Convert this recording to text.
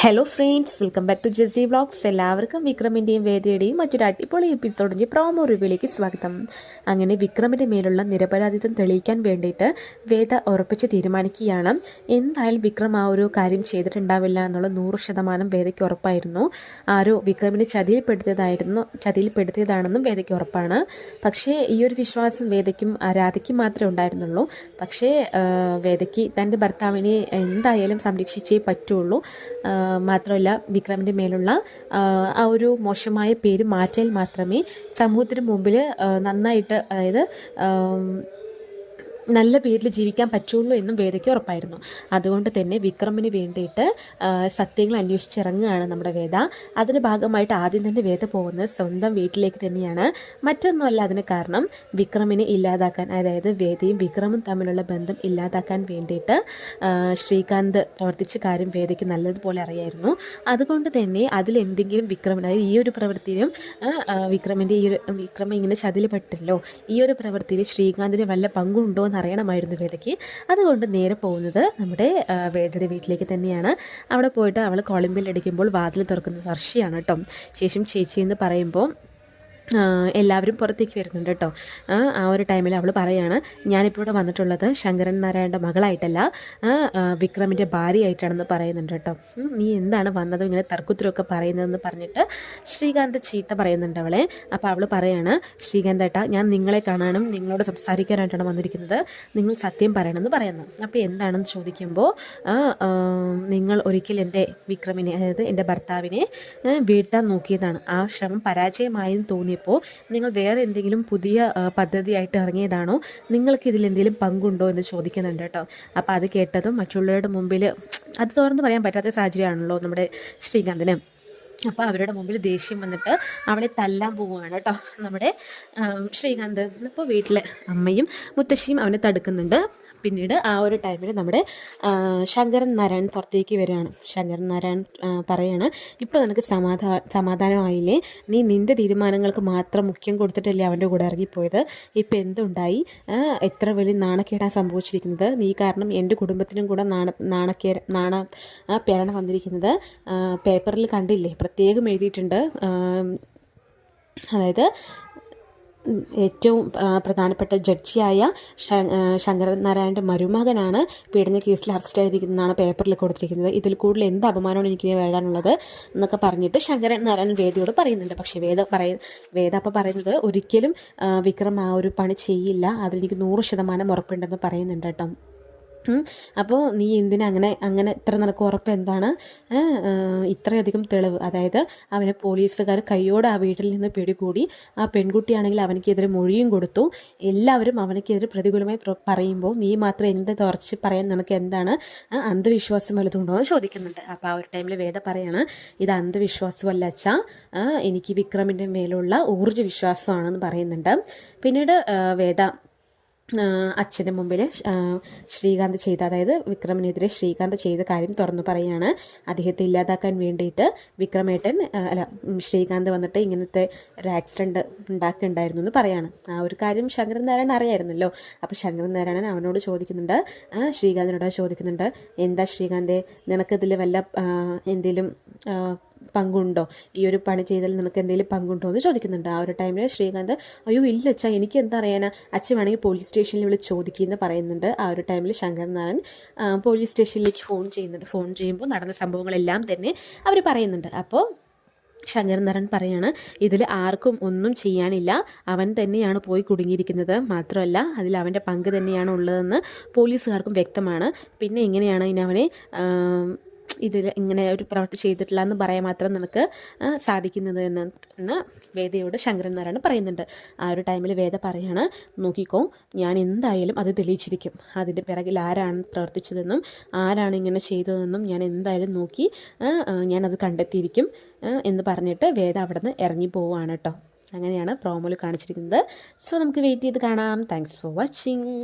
Hello friends welcome back to Jessy vlogs എല്ലാവർക്കും വിക്രമിന്റെയും വേദയുടെയും മറ്റൊരു അടിപൊളി എപ്പിസോഡിന്റെ പ്രോമോ റിവ്യൂലേക്ക് സ്വാഗതം. അങ്ങനെ വിക്രമിന്റെ മേലുള്ള നിരപരാധിത്വം തെളിയിക്കാൻ വേണ്ടിയിട്ട് വേദ ഉറപ്പിച്ച് തീരുമാനിക്കുകയാണ്. എന്തായാലും വിക്രം ആ ഒരു കാര്യം ചെയ്തിട്ടുണ്ടാവില്ല എന്നുള്ള നൂറ് ശതമാനം വേദയ്ക്ക് ഉറപ്പായിരുന്നു. ആരോ വിക്രമിനെ ചതിയിൽപ്പെടുത്തിയതായിരുന്നു ചതിയിൽപ്പെടുത്തിയതാണെന്നും വേദയ്ക്ക് ഉറപ്പാണ്. പക്ഷേ ഈ ഒരു വിശ്വാസം വേദയ്ക്കും രാധയ്ക്കും മാത്രമേ ഉണ്ടായിരുന്നുള്ളൂ. പക്ഷേ വേദയ്ക്ക് തന്റെ ഭർത്താവിനെ എന്തായാലും സംരക്ഷിച്ചേ പറ്റുള്ളൂ. മാത്രമല്ല വിക്രമിന്റെ മേലുള്ള ആ, ഒരു മോശമായ പേര് മാറ്റിയാൽ മാത്രമേ സമൂഹത്തിന് മുമ്പിൽ നന്നായിട്ട് അതായത് നല്ല പേരിൽ ജീവിക്കാൻ പറ്റുള്ളൂ എന്നും വേദയ്ക്ക് ഉറപ്പായിരുന്നു. അതുകൊണ്ട് തന്നെ വിക്രമിന് വേണ്ടിയിട്ട് സത്യങ്ങൾ അന്വേഷിച്ചിറങ്ങുകയാണ് നമ്മുടെ വേദ. അതിന്റെ ഭാഗമായിട്ട് ആദ്യം തന്നെ വേദ പോകുന്നത് സ്വന്തം വീട്ടിലേക്ക് തന്നെയാണ്. മറ്റൊന്നുമല്ല അതിന് കാരണം വിക്രമിനെ ഇല്ലാതാക്കാൻ അതായത് വേദയും വിക്രമും തമ്മിലുള്ള ബന്ധം ഇല്ലാതാക്കാൻ വേണ്ടിയിട്ട് ശ്രീകാന്ത് പ്രവർത്തിച്ച കാര്യം വേദയ്ക്ക് നല്ലതുപോലെ അറിയായിരുന്നു. അതുകൊണ്ട് തന്നെ അതിലെന്തെങ്കിലും വിക്രമിന് അതായത് ഈ ഒരു പ്രവൃത്തിയിലും വിക്രമിന്റെ ഈ ഒരു വിക്രമം ഇങ്ങനെ ചതിലപ്പെട്ടല്ലോ ഈ ഒരു പ്രവൃത്തിയിൽ ശ്രീകാന്തിന് വല്ല പങ്കുണ്ടോ അറിയണമായിരുന്നു വേദയ്ക്ക്. അതുകൊണ്ട് നേരെ പോകുന്നത് നമ്മുടെ വേദയുടെ വീട്ടിലേക്ക് തന്നെയാണ്. അവിടെ പോയിട്ട് അവൾ കോളിംബിൽ അടിക്കുമ്പോൾ വാതിൽ തുറക്കുന്നത് വർഷയാണ് കേട്ടോ. ശേഷം ചേച്ചി എന്ന് പറയുമ്പോൾ എല്ലാവരും പുറത്തേക്ക് വരുന്നുണ്ട് കേട്ടോ. ആ, ഒരു ടൈമിൽ അവൾ പറയാണ് ഞാനിപ്പോൾ ഇവിടെ വന്നിട്ടുള്ളത് ശങ്കരൻ നാരായണന്റെ മകളായിട്ടല്ല വിക്രമിന്റെ ഭാര്യയായിട്ടാണെന്ന് പറയുന്നുണ്ട് കേട്ടോ. നീ എന്താണ് വന്നത്? ഇങ്ങനെ തർക്കുത്തരമൊക്കെ പറയുന്നതെന്ന് പറഞ്ഞിട്ട് ശ്രീകാന്ത് ചീത്ത പറയുന്നുണ്ട് അവളെ. അപ്പോൾ അവൾ പറയാണ് ശ്രീകാന്ത് ഏട്ടാ ഞാൻ നിങ്ങളെ കാണാനും നിങ്ങളോട് സംസാരിക്കാനായിട്ടാണ് വന്നിരിക്കുന്നത്. നിങ്ങൾ സത്യം പറയണമെന്ന് പറയുന്നു. അപ്പോൾ എന്താണെന്ന് ചോദിക്കുമ്പോൾ നിങ്ങൾ ഒരിക്കൽ എന്റെ വിക്രമിനെ അതായത് എന്റെ ഭർത്താവിനെ വീട്ടാൻ നോക്കിയതാണ്. ആ ശ്രമം പരാജയമായെന്ന് തോന്നിയപ്പോൾ നിങ്ങൾ വേറെ എന്തെങ്കിലും പുതിയ പദ്ധതിയായിട്ട് ഇറങ്ങിയതാണോ? നിങ്ങൾക്ക് ഇതിൽ എന്തെങ്കിലും പങ്കുണ്ടോ എന്ന് ചോദിക്കുന്നുണ്ട് കേട്ടോ. അപ്പോൾ അത് കേട്ടതും മറ്റുള്ളവരുടെ മുമ്പിൽ അത് തുറന്ന് പറയാൻ പറ്റാത്ത സാഹചര്യമാണല്ലോ നമ്മുടെ ശ്രീകാന്തിന്. അപ്പോൾ അവരുടെ മുമ്പിൽ ദേഷ്യം വന്നിട്ട് അവളെ തല്ലാൻ പോവുകയാണ് കേട്ടോ. നമ്മുടെ ശ്രീകാന്ത്. അപ്പോൾ വീട്ടിലെ അമ്മയും മുത്തശ്ശിയും അവനെ തടുക്കുന്നുണ്ട്. പിന്നീട് ആ ഒരു ടൈമിൽ നമ്മുടെ ശങ്കരൻ നാരായൺ പുറത്തേക്ക് വരികയാണ്. ശങ്കരൻ നാരായൺ പറയാണ് ഇപ്പോൾ നിനക്ക് സമാധാ സമാധാനമായില്ലേ? നീ നിന്റെ തീരുമാനങ്ങൾക്ക് മാത്രം മുഖ്യം കൊടുത്തിട്ടല്ലേ അവന്റെ കൂടെ ഇറങ്ങിപ്പോയത്? ഇപ്പോൾ എന്തുണ്ടായി? എത്ര വലിയ നാണക്കേടാണ് സംഭവിച്ചിരിക്കുന്നത്? നീ കാരണം എന്റെ കുടുംബത്തിനും കൂടെ നാണ നാണക്കേ നാണ പേരണ വന്നിരിക്കുന്നത്. പേപ്പറിൽ കണ്ടില്ലേ? പ്രത്യേകം എഴുതിയിട്ടുണ്ട്. അതായത് ഏറ്റവും പ്രധാനപ്പെട്ട ജഡ്ജിയായ ശങ്കരനാരായണന്റെ മരുമകനാണ് പീഡന കേസിൽ അറസ്റ്റ് ആയിരിക്കുന്നതാണ് പേപ്പറിൽ കൊടുത്തിരിക്കുന്നത്. ഇതിൽ കൂടുതൽ എന്ത് അപമാനമാണ് എനിക്ക് വേടാനുള്ളത് എന്നൊക്കെ പറഞ്ഞിട്ട് ശങ്കരൻ നാരായണൻ വേദിയോട് പറയുന്നുണ്ട്. പക്ഷേ വേദ പറയ വേദ അപ്പോൾ പറയുന്നത് ഒരിക്കലും വിക്രം ആ ഒരു പണി ചെയ്യില്ല. അതിലെനിക്ക് നൂറ് ശതമാനം ഉറപ്പുണ്ടെന്ന് പറയുന്നുണ്ട് കേട്ടോ. അപ്പോൾ നീ എന്തിനാ അങ്ങനെ അങ്ങനെ ഇത്ര നിനക്ക് ഉറപ്പ് എന്താണ്? ഇത്രയധികം തെളിവ്. അതായത് അവനെ പോലീസുകാർ കൈയോടെ ആ വീട്ടിൽ നിന്ന് പിടികൂടി ആ പെൺകുട്ടിയാണെങ്കിൽ അവനക്കെതിരെ മൊഴിയും കൊടുത്തു. എല്ലാവരും അവനക്കെതിരെ പ്രതികൂലമായി പ്ര- പറയുമ്പോൾ നീ മാത്രം എന്ത് തുറച്ച് പറയാൻ നിനക്ക് എന്താണ്? അന്ധവിശ്വാസം വലുതുണ്ടോ എന്ന് ചോദിക്കുന്നുണ്ട്. അപ്പോൾ ആ ഒരു ടൈമിൽ വേദ പറയാണ് ഇത് അന്ധവിശ്വാസമല്ല അച്ഛാ. എനിക്ക് വിക്രമിന്റെ മേലുള്ള ഊർജ വിശ്വാസമാണെന്ന് പറയുന്നുണ്ട്. പിന്നീട് വേദ അച്ഛന്റെ മുമ്പിൽ ശ്രീകാന്ത് ചെയ്ത അതായത് വിക്രമിനെതിരെ ശ്രീകാന്ത് ചെയ്ത കാര്യം തുറന്നു പറയാണ് അദ്ദേഹത്തെ ഇല്ലാതാക്കാൻ വേണ്ടിയിട്ട് വിക്രമേട്ടൻ അല്ല ശ്രീകാന്ത് വന്നിട്ട് ഇങ്ങനത്തെ ഒരു ആക്സിഡന്റ് ഉണ്ടാക്കിയിട്ടുണ്ടായിരുന്നു എന്ന് പറയാണ്. ആ ഒരു കാര്യം ശങ്കരൻ നാരായണൻ അറിയായിരുന്നല്ലോ. അപ്പോൾ ശങ്കരൻ നാരായണൻ അവനോട് ചോദിക്കുന്നുണ്ട്. ശ്രീകാന്തിനോട് ചോദിക്കുന്നുണ്ട്. എന്താ ശ്രീകാന്തേ നിനക്കിതിൽ വല്ല എന്തെങ്കിലും പങ്കുണ്ടോ? ഈ ഒരു പണി ചെയ്തതിൽ നിനക്ക് എന്തെങ്കിലും പങ്കുണ്ടോ എന്ന് ചോദിക്കുന്നുണ്ട്. ആ ഒരു ടൈമിൽ ശ്രീകാന്ത് അയ്യോ ഇല്ല അച്ഛാ എനിക്ക് എന്താ അറിയാനാ? അച്ഛൻ വേണമെങ്കിൽ പോലീസ് സ്റ്റേഷനിൽ വിളിച്ച് ചോദിക്കുമെന്ന് പറയുന്നുണ്ട്. ആ ഒരു ടൈമിൽ ശങ്കരൻ നാരായൺ പോലീസ് സ്റ്റേഷനിലേക്ക് ഫോൺ ചെയ്യുന്നുണ്ട്. ഫോൺ ചെയ്യുമ്പോൾ നടന്ന സംഭവങ്ങളെല്ലാം തന്നെ അവർ പറയുന്നുണ്ട്. അപ്പോൾ ശങ്കരൻ നാരായൺ പറയാണ് ഇതിൽ ആർക്കും ഒന്നും ചെയ്യാനില്ല. അവൻ തന്നെയാണ് പോയി കുടുങ്ങിയിരിക്കുന്നത്. മാത്രമല്ല അതിൽ അവന്റെ പങ്ക് തന്നെയാണ് ഉള്ളതെന്ന് പോലീസുകാർക്കും വ്യക്തമാണ്. പിന്നെ എങ്ങനെയാണ് ഇനി അവനെ ഇതിൽ ഇങ്ങനെ ഒരു പ്രവൃത്തി ചെയ്തിട്ടില്ല എന്ന് പറയാൻ മാത്രം നിനക്ക് സാധിക്കുന്നത് എന്ന് എന്ന് വേദയോട് ശങ്കരൻ നാരായണൻ പറയുന്നുണ്ട്. ആ ഒരു ടൈമിൽ വേദ പറയാണ് നോക്കിക്കോ ഞാൻ എന്തായാലും അത് തെളിയിച്ചിരിക്കും. അതിന്റെ പിറകിൽ ആരാണ് പ്രവർത്തിച്ചതെന്നും ആരാണ് ഇങ്ങനെ ചെയ്തതെന്നും ഞാൻ എന്തായാലും നോക്കി ഞാനത് കണ്ടെത്തിയിരിക്കും എന്ന് പറഞ്ഞിട്ട് വേദ അവിടെ നിന്ന് ഇറങ്ങി പോവുകയാണ് കേട്ടോ അങ്ങനെയാണ് പ്രോമോയിൽ കാണിച്ചിരിക്കുന്നത്. സോ നമുക്ക് വെയിറ്റ് ചെയ്ത് കാണാം. Thanks for watching